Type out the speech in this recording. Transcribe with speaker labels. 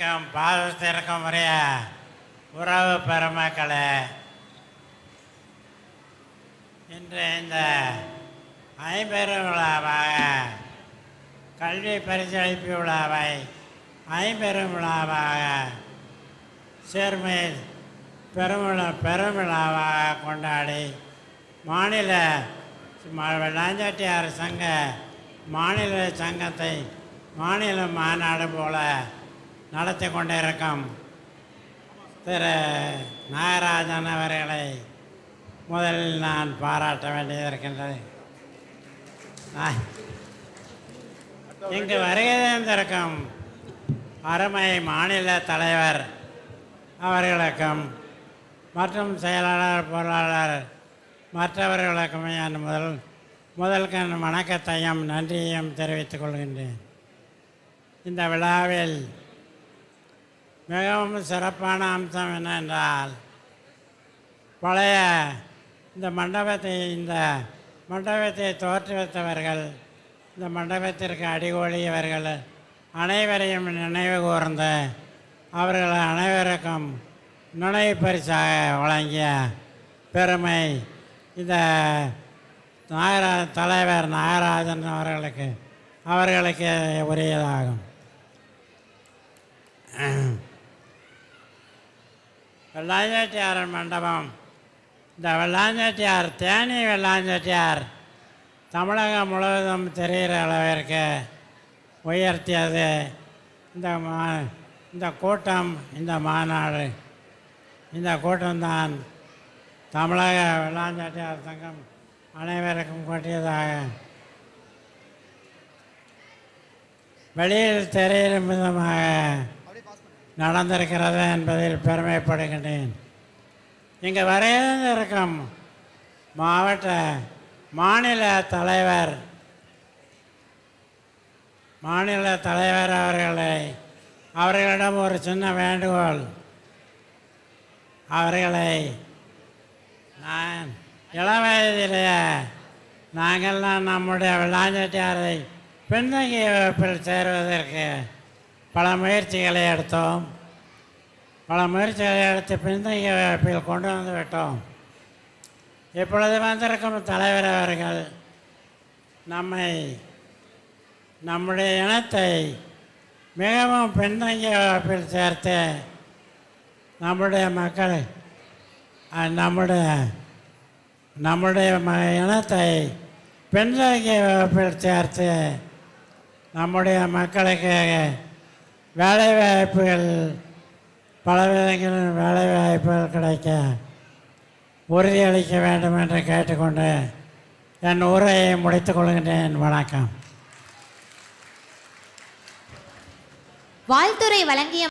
Speaker 1: அன்பிற்கும் பாதத்திற்கும் முறைய உறவு பெருமக்களே. இன்று இந்த ஐம்பெரும் விழாவாக கல்வி பரிசளிப்பு விழாவை ஐம்பெரும் விழாவாக சேர்மையில் பெருமிழா பெருமிழாவாக கொண்டாடி மாநில லாஞ்சாட்டியார் சங்க மாநில சங்கத்தை மாநில மாநாடு போல நடத்தி கொண்டிருக்கும் திரு நாகராஜன் அவர்களை முதலில் நான் பாராட்ட வேண்டியிருக்கின்றது இங்கு வருகிறந்திருக்கும் அருமை மாநில தலைவர் அவர்களுக்கும் மற்றும் செயலாளர் பொருளாளர் மற்றவர்களுக்கும் என் முதல் முதல்கண் வணக்கத்தையும் நன்றியையும் தெரிவித்துக் கொள்கின்றேன். இந்த விழாவில் மிகவும் சிறப்பான அம்சம் என்னென்றால் பழைய இந்த மண்டபத்தை இந்த மண்டபத்தை தோற்றுவித்தவர்கள் இந்த மண்டபத்திற்கு அடிகோலியவர்கள் அனைவரையும் நினைவு கூர்ந்து அவர்கள் அனைவருக்கும் நுழைவு பரிசாக வழங்கிய பெருமை இந்த நாகரா தலைவர் நாகராஜன் அவர்களுக்கு அவர்களுக்கு உரியதாகும். வெள்ளாஞ்சேட்டியார் மண்டபம். இந்த வெள்ளாஞ்சாட்டியார் தேனி வெள்ளாஞ்சாட்டியார் தமிழகம் முழுவதும் தெரிகிற அளவிற்கு உயர்த்தியது இந்த மா இந்த கூட்டம் இந்த மாநாடு. இந்த கூட்டம்தான் தமிழக வெள்ளாஞ்சாட்டியார் சங்கம் அனைவருக்கும் கொட்டியதாக. வெளியில் தெரியும் விதமாக நடந்திருக்கிறது என்பதில் பெருமைப்படுகின்றேன். இங்கே வரையிருக்கும் மாவட்ட மாநில தலைவர் மாநில தலைவர் அவர்களை அவர்களிடம் ஒரு சின்ன வேண்டுகோள். அவர்களை நான் இளம் வயதிலேயே நாங்கள்லாம் நம்முடைய விளாஞ்சட்டியாரை பின்தங்கிய வகுப்பில் சேருவதற்கு பல முயற்சிகளை எடுத்தோம். பல முயற்சிகளை எடுத்து பின்தங்கிய வகுப்பில் கொண்டு வந்து விட்டோம். இப்பொழுது வந்திருக்கும் தலைவர் அவர்கள் நம்மை நம்முடைய இனத்தை மிகவும் பின்தங்கிய வகுப்பில் சேர்த்து நம்முடைய மக்கள் நம்முடைய நம்முடைய ம இனத்தை பின்தங்கிய வகுப்பில் சேர்த்து நம்முடைய மக்களுக்கு வேலைவாய்ப்புகள் பல விதங்களில் வேலைவாய்ப்புகள் கிடைக்க உறுதியளிக்க வேண்டும் என்று கேட்டுக்கொண்டு என் உரையை முடித்துக் கொள்கின்றேன். வணக்கம்.
Speaker 2: வாழ்த்துறை வழங்கிய